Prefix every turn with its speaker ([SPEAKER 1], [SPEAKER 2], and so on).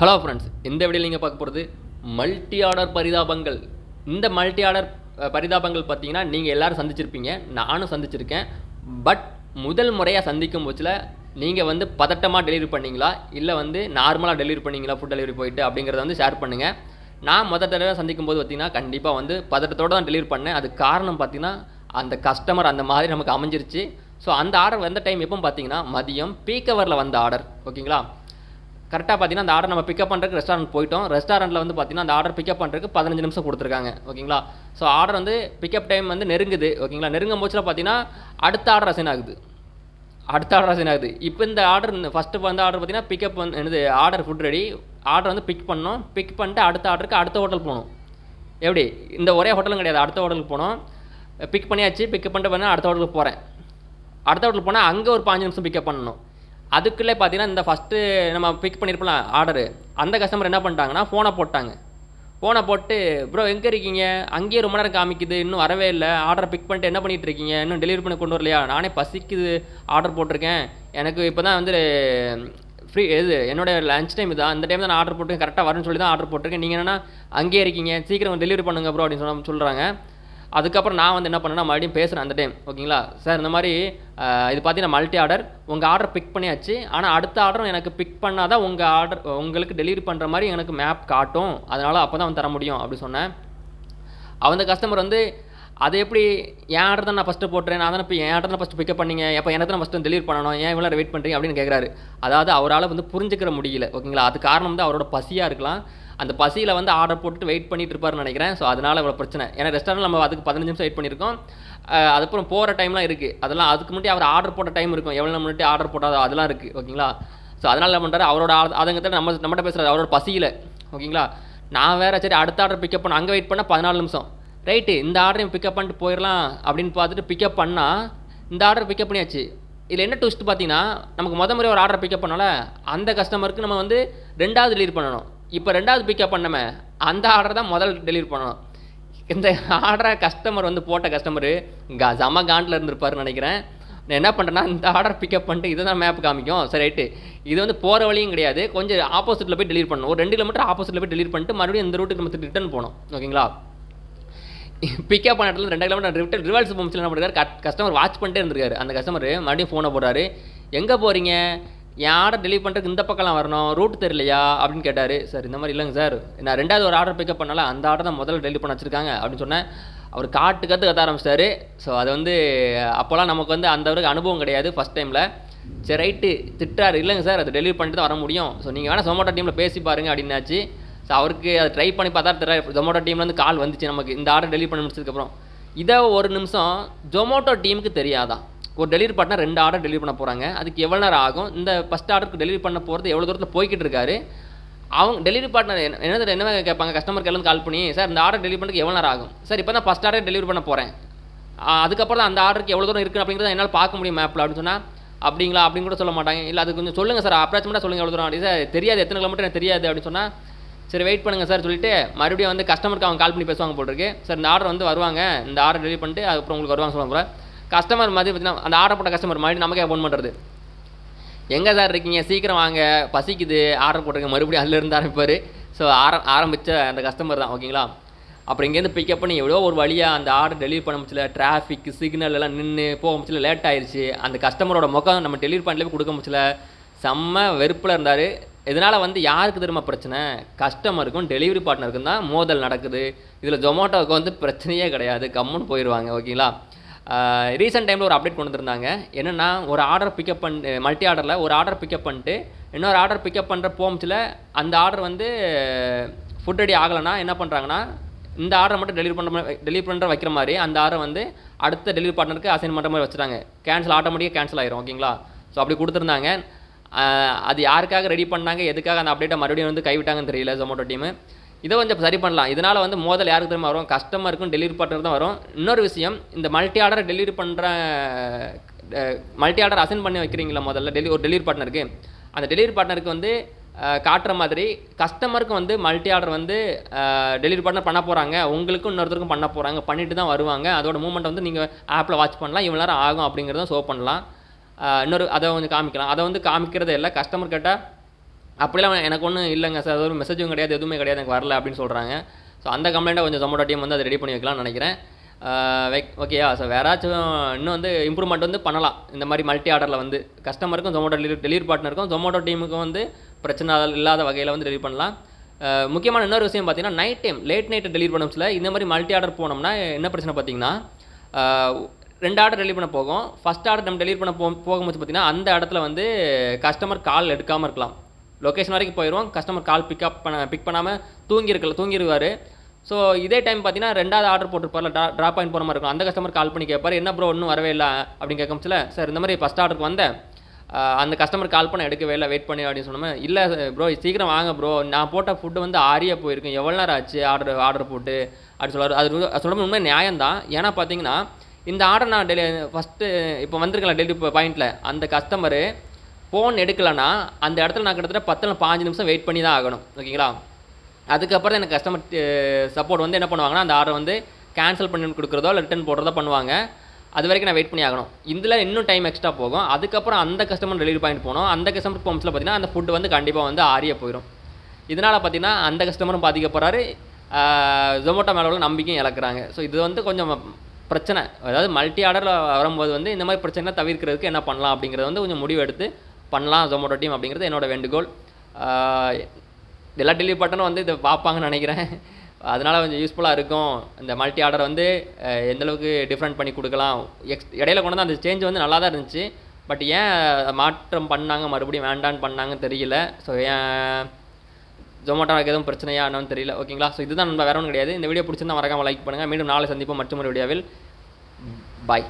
[SPEAKER 1] Hello friends இந்த video நீங்கள் பார்க்க போகிறது மல்டி ஆர்டர் பரிதாபங்கள். இந்த மல்டி ஆர்டர் பரிதாபங்கள் பார்த்தீங்கன்னா நீங்கள் எல்லோரும் சந்திச்சிருப்பீங்க. நானும் சந்திச்சிருக்கேன். பட் முதல் முறையாக சந்திக்கும் போச்சில் நீங்கள் வந்து பதட்டமாக டெலிவரி பண்ணீங்களா? இல்லை வந்து நார்மலாக டெலிவரி பண்ணீங்களா? ஃபுட் டெலிவரி போயிட்டு அப்படிங்கிறத வந்து ஷேர் பண்ணுங்கள் நான் முதல் தடவை சந்திக்கும் போது பார்த்திங்கன்னா கண்டிப்பாக வந்து பதட்டத்தோடு தான் டெலிவரி பண்ணேன். அதுக்கு காரணம் பார்த்திங்கன்னா அந்த கஸ்டமர் அந்த மாதிரி நமக்கு அமைஞ்சிருச்சு. ஸோ அந்த ஆர்டர் வந்த டைம் எப்போ பார்த்தீங்கன்னா மதியம் பீக் ஹவரில் வந்த ஆர்டர் ஓகேங்களா கரெக்டாக பார்த்தீங்கன்னா அந்த ஆர்டர் நம்ம பிக்கப் பண்ணுறதுக்கு ரெஸ்டாரண்ட் போயிட்டோம். ரெஸ்டாரண்ட்டில் வந்து பார்த்தீங்கன்னா அந்த ஆர்டர் பிக்கப் பண்ணுறதுக்கு பதினஞ்சு நிமிஷம் கொடுத்துருக்காங்க. ஓகேங்களா ஸோ ஆர்டர் வந்து பிக்கப் டைம் வந்து நெருங்குது. ஓகேங்களா நெருங்கும் போச்சில் பார்த்தீங்கன்னா அடுத்த ஆர்டர் அசைன் ஆகுது. அடுத்த ஆர்டர் அசைன் ஆகுது. இப்போ இந்த ஆர்டர் ஃபஸ்ட்டு வந்த ஆர்டர் பார்த்தீங்கன்னா பிக்கப் வந்து என்னது ஆர்டர் ஃபுட் ரெடி ஆர்டர் வந்து பிக் பண்ணோம். பிக் பண்ணிட்டு அடுத்த ஆர்டருக்கு அடுத்த ஹோட்டல் போகணும் எப்படி? இந்த ஒரே ஹோட்டலும் கிடையாது. அடுத்த ஹோட்டலுக்கு போனோம். பிக் பண்ணியாச்சு. பிக்கப் பண்ணிட்டு பண்ணால் அடுத்த ஹோட்டலுக்கு போகிறேன் அடுத்த ஹோட்டலுக்கு போனால் அங்கே ஒரு பாஞ்சு நிமிஷம் பிக்கப் பண்ணணும். அதுக்குள்ளே பார்த்தீங்கன்னா இந்த ஃபஸ்ட்டு நம்ம பிக் பண்ணியிருப்போம் ஆர்டரு அந்த கஸ்டமர் என்ன பண்ணிட்டாங்கன்னா ஃபோனை போட்டாங்க. ஃபோனை போட்டு ப்ரோ எங்கே இருக்கீங்க? அங்கேயே ரொம்ப நேரம் காமிக்குது இன்னும் வரவே இல்லை. ஆர்டரை பிக் பண்ணிட்டு என்ன பண்ணிட்டு இருக்கீங்க? இன்னும் டெலிவரி பண்ணி கொண்டு வரலையா? நானே பசிக்குது ஆர்டர் போட்டிருக்கேன். எனக்கு இப்போ தான் வந்து ஃப்ரீ இது என்னோடய லஞ்ச் டைம் தான். இந்த டைம் தான் நான் ஆர்டர் போட்டு கரெக்டாக வரேன்னு சொல்லி தான் ஆர்டர் போட்டிருக்கேன். நீங்கள் என்னென்னா அங்கேயே இருக்கீங்க. சீக்கிரம் டெலிவரி பண்ணுங்க ப்ரோ அப்படின்னு சொன்ன சொல்கிறாங்க அதுக்கப்புறம் நான் வந்து என்ன பண்ணேன்னா மறுபடியும் பேசுகிறேன் அந்த டைம் ஓகேங்களா சார் இந்த மாதிரி இது பார்த்தீங்கன்னா மல்டி ஆர்டர் உங்கள் ஆர்டர் பிக் பண்ணியாச்சு. ஆனால் அடுத்த ஆர்டர் எனக்கு பிக் பண்ணால் தான் உங்கள் ஆர்டர் உங்களுக்கு டெலிவரி பண்ணுற மாதிரி எனக்கு மேப் காட்டும். அதனால் அப்போ தான் தர முடியும் அப்படி சொன்னேன். அந்த கஸ்டமர் வந்து அது எப்படி என் ஆர்டர் தான் நான் ஃபஸ்ட்டு போட்டுறேன் நான் தானே இப்போ என் ஆர்டர் தான் ஃபஸ்ட்டு பிக்கப் பண்ணிங்க எப்போ எனக்கு தான் ஃபஸ்ட்டு டெலிவரி பண்ணணும் ஏன் இவ்வளோ வெயிட் பண்ணுறீங்க அப்படின்னு கேட்குறாரு அதாவது அவரால் வந்து புரிஞ்சுக்கிற முடியல ஓகேங்களா அது காரணம் வந்து அவரோட பசியாக இருக்கலாம். அந்த பசியில் வந்து ஆர்டர் போட்டுட்டு வெயிட் பண்ணிட்டு இருப்பாருன்னு நினைக்கிறேன். ஸோ அதனால் இவ்வளோ பிரச்சனை. ஏன்னா ரெஸ்டாரண்ட் நம்ம அதுக்கு பதினஞ்சு நிமிஷம் வெயிட் பண்ணியிருக்கோம் அதுக்கப்புறம் போகிற டைம்லாம் இருக்குது அதெல்லாம் அதுக்கு முன்னாடி அவர் ஆர்டர் போட்ட டைம் இருக்கும். எவ்வளோ முன்னாடி ஆர்டர் போட்டாதோ அதெல்லாம் இருக்குது ஓகேங்களா ஸோ அதனால் என்ன பண்ணுறாரு அவரோட அதங்கத்தை நம்ம நம்மகிட்ட பேசுகிறாரு அவரோட பசியில் ஓகேங்களா நான் வேறு சரி அடுத்த ஆர்டர் பிக்கப் பண்ண அங்கே வெயிட் பண்ணால் பதினாலு நிமிஷம். ரைட்டு இந்த ஆர்டரையும் பிக்கப் பண்ணிட்டு போயிடலாம் அப்படின்னு பார்த்துட்டு பிக்கப் பண்ணால் இந்த ஆர்டர் பிக்கப் பண்ணியாச்சு. இதில் என்ன ட்விஸ்ட் பார்த்தீங்கன்னா நமக்கு முத முறை ஒரு ஆர்டர் பிக்கப் பண்ணோம்ல அந்த கஸ்டமருக்கு நம்ம வந்து ரெண்டாவது டெலிவரி பண்ணணும். இப்போ ரெண்டாவது பிக்கப் பண்ணமே அந்த ஆர்டர் தான் முதல் டெலிவரி பண்ணணும். இந்த ஆர்டரை கஸ்டமர் வந்து போட்ட கஸ்டமரு கா செம காண்டில் இருந்திருப்பாருன்னு நினைக்கிறேன். நான் என்ன பண்ணுறேன்னா இந்த ஆர்டர் பிக்கப் பண்ணிட்டு இதை தான் மேப் காமிக்கும். சரி ரைட்டு. இது வந்து போகிற வழியும் கிடையாது. கொஞ்சம் ஆப்போசிட்டில் போய் டெலிவரி பண்ணணும். ஒரு ரெண்டு கிலோமீட்டர் ஆப்போசிட்டில் போய் டெலிவரி பண்ணிட்டு மறுபடியும் இந்த ரூட்டுக்கு நம்ம ரிட்டர்ன் போகணும். ஓகேங்களா? பிக்கப் பண்ண இடத்துல ரெண்டு கிலோமீட்டர் ரிவிட்டர் ரிவர்ஸ் பம்ப்ஸில் என்ன பண்ணுறாரு கஸ்டமர் வாட்ச் பண்ணிட்டே இருந்திருக்காரு. அந்த கஸ்டமர் மறுபடியும் ஃபோனை போடுறாரு. எங்கே போகிறீங்க என் ஆர்டர் டெலிவரி பண்ணுறதுக்கு இந்த பக்கம்லாம் வரணும். ரூட் தெரியலையா? அப்படின்னு கேட்டார். சார் இந்த மாதிரி இல்லைங்க சார். நான் ரெண்டாவது ஒரு ஆர்டர் பிக்கப் பண்ணல அந்த ஆர்டர் தான் முதல்ல டெலிவரி பண்ண வச்சுருக்காங்க. அப்படின்னு சொன்னேன். அவர் காட்டு கற்று கத்த ஆரம்பிச்சிட்டாரு. ஸோ அது வந்து அப்போல்லாம் நமக்கு வந்து அந்த அளவுக்கு அனுபவம் கிடையாது ஃபஸ்ட் டைமில் சரி ரைட்டு திட்டார் இல்லைங்க சார் அது டெலிவரி பண்ணிட்டு தான் வர முடியும். ஸோ நீங்கள் வேணால் சொமோட்டோ டீமில் பேசி பாருங்க அப்படின்னாச்சு. ஸோ அவருக்கு அதை ட்ரை பண்ணி பார்த்தா தெரியல. ஜொமோட்டோ டீம்லேருந்து கால் வந்துச்சு நமக்கு. இந்த ஆர்டர் டெலிவரி பண்ணி முடிச்சதுக்கப்புறம் இதை ஒரு நிமிஷம் ஜொமோட்டோ டீமுக்கு தெரியாதான் ஒரு டெலிவரி பண்ணால் ரெண்டு ஆர்டர் டெலிவரி பண்ண போகிறாங்க அதுக்கு எவ்வளோ நேரம் ஆகும்? இந்த ஃபஸ்ட் ஆர்டருக்கு டெலிவரி பண்ண போகிறது எவ்வளோ தூரத்தில் போய்கிட்டு இருக்காரு? அவங்க டெலிவரி பார்ட்னர் என்ன என்ன என்ன கேட்பாங்க? கஸ்டமர் கேர்லேருந்து கால் பண்ணி சார் இந்த ஆர்டர் டெலிவரி பண்ணுறதுக்கு எவ்வளோ நேரம் ஆகும்? சார் இப்போ தான் ஃபஸ்ட் ஆர்டர் டெலிவரி பண்ண போகிறேன் அதுக்கப்புறம் தான் அந்த ஆர்டருக்கு எவ்வளோ தூரம் இருக்குது அப்படிங்கிறத என்னால் பார்க்க முடியும் மேப்பில் அப்படின்னு சொன்னால் அப்படிங்களா? அப்படின்னு கூட சொல்ல மாட்டாங்க. இல்லை அது கொஞ்சம் சொல்லுங்கள் சார் அப்ராச்மெண்ட்டாக சொல்லுங்கள் எவ்வளோ தூரம்? அப்படி சார் தெரியாது. எத்தனை கிலோமீட்டர் எனக்கு தெரியாது. அப்படின்னு சொன்னால் சரி வெயிட் பண்ணுங்கள் சார் சொல்லிட்டு மறுபடியும் வந்து கஸ்டமருக்கு அவங்க கால் பண்ணி பேசுவாங்க போட்டிருக்கு. சார் இந்த ஆர்டர் வந்து வருவாங்க. இந்த ஆர்டர் டெலிவரி பண்ணிட்டு அதுக்கப்புறம் உங்களுக்கு வருவாங்க சொல்லுவாங்க கூட கஸ்டமர் மாதிரி பார்த்தீங்கன்னா அந்த ஆர்டர் போட்ட கஸ்டமர் மாதிரி நமக்கே ஃபோன் பண்ணுறது எங்கே சார் இருக்கீங்க? சீக்கிரம் வாங்க. பசிக்குது. ஆர்டர் போட்டுருங்க மறுபடியும் அதுலேருந்து ஆரம்பிப்பார். ஸோ ஆரம் ஆரம்பித்த அந்த கஸ்டமர் தான் ஓகேங்களா அப்புறம் இங்கேருந்து பிக்கப் பண்ணி எவ்வளோ ஒரு வழியாக அந்த ஆர்டர் டெலிவரி பண்ண முடியல. டிராஃபிக் சிக்னல் எல்லாம் நின்று போக முடியல. லேட் ஆயிடுச்சு அந்த கஸ்டமரோட முகம் நம்ம டெலிவரி பண்ணலே கொடுக்க முடியல. செம்ம வெறுப்பில் இருந்தார். இதனால் வந்து யாருக்கு திரும்ப பிரச்சனை? கஸ்டமருக்கும் டெலிவரி பார்ட்னருக்கும் தான் மோதல் நடக்குது. இதில் ஜொமோட்டோவுக்கு வந்து பிரச்சனையே கிடையாது. கம்முன்னு போயிடுவாங்க ஓகேங்களா? ரீசெண்ட் டைமில் ஒரு அப்டேட் கொண்டு வந்திருந்தாங்க. என்னென்னா ஒரு ஆர்டர் பிக்கப் பண் மல்டி ஆர்டரில் ஒரு ஆர்டர் பிக்கப் பண்ணிட்டு இன்னொரு ஆர்டர் பிக்கப் பண்ணுற போம்ஸில் அந்த ஆர்டர் வந்து ஃபுட் ரெடி ஆகலைன்னா என்ன பண்ணுறாங்கன்னா இந்த ஆர்டரை மட்டும் டெலிவரி பண்ணுற மாதிரி டெலிவரி பண்ணுற வைக்கிற மாதிரி அந்த ஆர்டரை வந்து அடுத்த டெலிவரி பார்ட்னருக்கு அசைன் பண்ணுற மாதிரி வச்சுட்டாங்க. கேன்சல் ஆட்டோமேட்டிக்காக கேன்சல் ஆயிரும் ஓகேங்களா? ஸோ அப்படி கொடுத்துருந்தாங்க. அது யாருக்காக ரெடி பண்ணாங்க எதுக்காக அந்த அப்டேட்டை மறுபடியும் வந்து கைவிட்டாங்கன்னு தெரியல ஜொமோட்டோ டீமு இதை கொஞ்சம் சரி பண்ணலாம். இதனால் வந்து மோதல் யாருக்கு திரும்ப வரும்? கஸ்டமருக்கும் டெலிவரி பார்ட்னர் தான் வரும். இன்னொரு விஷயம் இந்த மல்டி ஆர்டர் டெலிவரி பண்ணுற மல்டி ஆர்டர் அசைன் பண்ணி வைக்கிறீங்களா முதல்ல? டெலி ஒரு டெலிவரி பார்ட்னருக்கு அந்த டெலிவரி பார்ட்னருக்கு வந்து காட்டுற மாதிரி கஸ்டமருக்கும் வந்து மல்டி ஆர்டர் வந்து டெலிவரி பார்ட்னர் பண்ண போகிறாங்க உங்களுக்கும் இன்னொருத்தருக்கும் பண்ண போகிறாங்க பண்ணிட்டு தான் வருவாங்க. அதோட மூமெண்ட் வந்து நீங்கள் ஆப்பில் வாட்ச் பண்ணலாம். இவ்வளோ நேரம் ஆகும் அப்படிங்கிறத ஷோ பண்ணலாம். இன்னொரு அதை வந்து காமிக்கலாம். அதை வந்து காமிக்கிறதே இல்லை. கஸ்டமர் கேட்டால் அப்படிலாம் எனக்கு ஒன்றும் இல்லைங்க சார். ஒரு மெசேஜும் கிடையாது. எதுவுமே கிடையாது. எனக்கு வரல. அப்படின்னு சொல்கிறாங்க ஸோ அந்த கம்ப்ளைண்ட்டை கொஞ்சம் ஜொமோட்டோ டீம் வந்து அதை ரெடி பண்ணி வைக்கலாம்னு நினைக்கிறேன். ஓகேயா ஸோ வேறாச்சும் இன்னும் வந்து இம்ப்ரூவ்மெண்ட் வந்து பண்ணலாம். இந்த மாதிரி மல்டி ஆர்டரில் வந்து கஸ்டமருக்கும் ஜொமோட்டோ டெலிவரி டெலிவரி பார்ட்னருக்கும் ஜொமோட்டோ டீமுக்கும் வந்து பிரச்சனை இல்லாத வகையில் வந்து டெலிவரி பண்ணலாம். முக்கியமான இன்னொரு விஷயம் பார்த்தீங்கன்னா night time late night delivery பண்ணம்ஸில் இந்த மாதிரி மல்டி ஆர்டர் போனோம்னா என்ன பிரச்சனை பார்த்தீங்கன்னா ரெண்டு ஆர்டர் டெலிவரி பண்ண போகும். ஃபஸ்ட் ஆர்டர் நம்ம டெலிவரி பண்ண போ போகும்போது பார்த்தீங்கன்னா அந்த இடத்துல வந்து கஸ்டமர் கால் எடுக்காமல் இருக்கலாம். லொக்கேஷன் வரைக்கும் போயிடுவோம் கஸ்டமர் கால் பிக்கப் பண்ண பிக் பண்ணாமல் தூங்கியிருக்கல தூங்கிடுவார் ஸோ இதே டைம் பார்த்தீங்கன்னா ரெண்டாவது ஆர்டர் போட்டுருப்பார் ட்ரா ட்ராப் பாயிண்ட் போகிற மாதிரி இருக்கும். அந்த கஸ்டமர் கால் பண்ணி கேட்பார் என்ன ப்ரோ இன்னும் வரவே இல்லை அப்படின்னு கேட்கமுச்சுல சார் இந்த மாதிரி ஃபஸ்ட் ஆர்டருக்கு வந்தேன் அந்த கஸ்டமர் கால் பண்ண எடுக்கவே இல்லை வெயிட் பண்ணி அப்படின்னு சொன்னோம் இல்லை ப்ரோ சீக்கிரம் வாங்க ப்ரோ நான் போட்ட ஃபுட்டு வந்து ஆரியா போயிருக்கேன் எவ்வளோ நேரம் ஆச்சு ஆர்டர் ஆர்டர் போட்டு? அப்படி சொல்லுவார். அது சொல்ல உண்மை நியாயம் தான் ஏன்னா பார்த்தீங்கன்னா இந்த ஆர்டர் நான் டெலி ஃபஸ்ட்டு இப்போ வந்திருக்கலாம் டெலிவரி பாயிண்ட்டில் அந்த கஸ்டமரு ஃபோன் எடுக்கலைன்னா அந்த இடத்துல நான் கிட்டத்தட்ட பத்தில் பாஞ்சு நிமிஷம் வெயிட் பண்ணி தான் ஆகணும். ஓகேங்களா? அதுக்கப்புறம் தான் எனக்கு கஸ்டமர் சப்போர்ட் வந்து என்ன பண்ணுவாங்கன்னா அந்த ஆர்டர் வந்து கேன்சல் பண்ணி கொடுக்குறதோ இல்லை ரிட்டன் போடுறதோ பண்ணுவாங்க. அது வரைக்கும் நான் வெயிட் பண்ணி ஆகணும். இதில் இன்னும் டைம் எக்ஸ்ட்ரா போகும். அதுக்கப்புறம் அந்த கஸ்டமர் டெலிவரி பாயிண்ட் போனோம் அந்த கஸ்டமர் போம்ஸில் பார்த்தீங்கன்னா அந்த ஃபுட்டு வந்து கண்டிப்பாக வந்து ஆரிய போயிடும் இதனால் பார்த்தீங்கன்னா அந்த கஸ்டமரும் பாதிக்கப்படுறாரு ஜொமேட்டோ மேலே உள்ள நம்பிக்கையும் இழக்கிறாங்க. ஸோ இது வந்து கொஞ்சம் பிரச்சனை. அதாவது மல்டி ஆர்டரில் வரும்போது வந்து இந்த மாதிரி பிரச்சனை தவிர்க்கிறதுக்கு என்ன பண்ணலாம் அப்படிங்கிறத வந்து கொஞ்சம் முடிவு எடுத்து பண்ணலாம் ஜொமோட்டோ டீம் அப்படிங்கிறது என்னோடய வேண்டுகோள். எல்லா டெலிவரி பட்டனும் வந்து இதை பார்ப்பாங்கன்னு நினைக்கிறேன். அதனால் கொஞ்சம் யூஸ்ஃபுல்லாக இருக்கும். இந்த மல்டி ஆர்டர் வந்து எந்தளவுக்கு டிஃப்ரெண்ட் பண்ணி கொடுக்கலாம். எக்ஸ் இடையில கொண்டு வந்து அந்த சேஞ்ச் வந்து நல்லா தான் இருந்துச்சு. பட் ஏன் மாற்றம் பண்ணாங்க மறுபடியும் வேண்டான்னு பண்ணாங்கன்னு தெரியல. ஸோ ஏன் ஜொமேட்டோக்கு எதுவும் பிரச்சனையா என்னன்னு தெரியல ஓகேங்களா ஸோ இதுதான் நம்ம வேற ஒன்றும் கிடையாது. இந்த வீடியோ பிடிச்சிருந்தா மறக்காம லைக் பண்ணுங்கள் மீண்டும் நாளை சந்திப்போம் மற்றும் ஒரு வீடியோவில் பாய்